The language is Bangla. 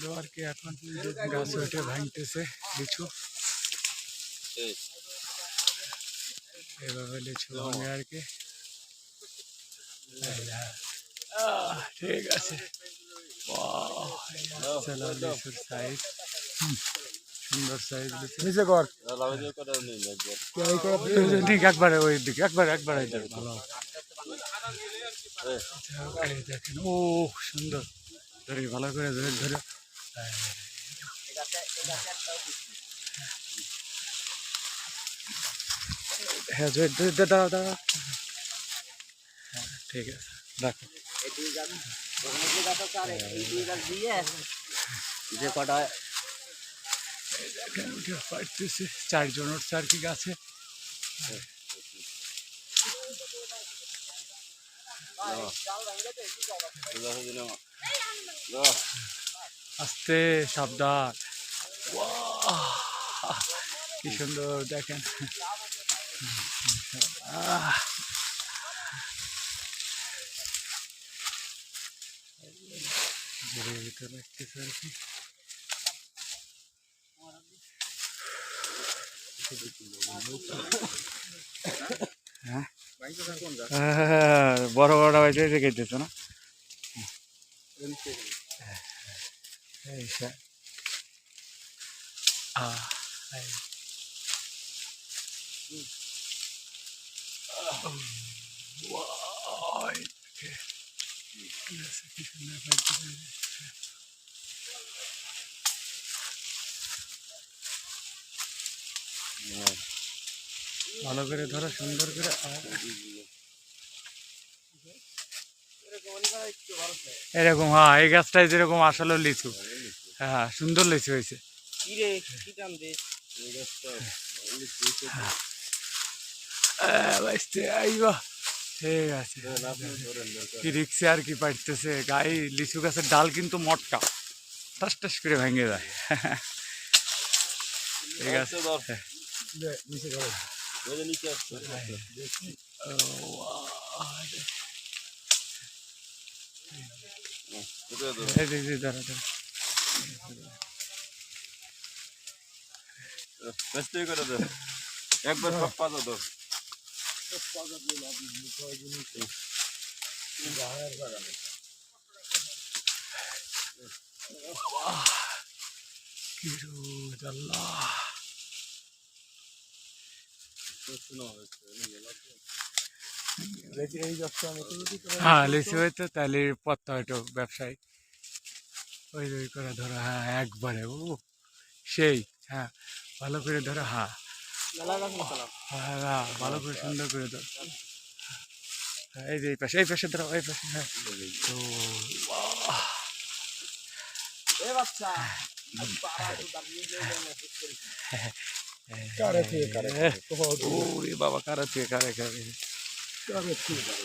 সুন্দর আর কি এখন গাছ উঠে ভাঙতেছে লিচু? এভাবে লিচু ভাঙে আর কি। ঠিক আছে। লিচুর সাইজ সুন্দর সাইজ নিচে কর। ঠিক একবারে ওই দিকে একবারে একবারে ভালো। আচ্ছা, দেখেন ও সুন্দর। ধরে ভালো করে ধরে ধরে। হ্যাঁ ধরে ধরে ধরে দাঁড়াও দাঁড়াও হ্যাঁ ঠিক আছে রাখো যে কটা দেখেন উঠে পারতেছে চারজন উঠছে আর কি গাছে আস্তে সাবধান। কি সুন্দর দেখেন। লাগতেছে হ্যাঁ বড় বড় বাইতে রেখে পাইতেছে। ভালো করে ধরো সুন্দর করে। এরকম হ্যাঁ এই গাছটাই যেরকম আসলে লিচু হ্যাঁ সুন্দর লিচু হয়েছে। আইবা। ঠিক আছে। কি রিক্সে আর কি পাইতেছে? গায়ে লিচু গাছের ডাল কিন্তু মটকা। টাস টাস করে ভেঙে যায়। ঠিক আছে। নিচে কর দাঁড়া, দাঁড়া। একবার সব যদি করে হ্যাঁ লিচু হয়তো তাহলে পত্তা হয়তো ব্যবসায়ী ওই ওই করে ধরো হ্যাঁ একবারে ও সেই হ্যাঁ ভালো করে ধরো হ্যাঁ হ্যাঁ হ্যাঁ, ভালো করে সুন্দর করে ধরো। হ্যাঁ, এই যে এই পাশে এই পাশে ধরো এই পাশে হ্যাঁ। তো এ বাচ্চা কারে থেকে কারে এ, ওরে বাবা কারা থেকে কারে কারে কারে থেকে কারে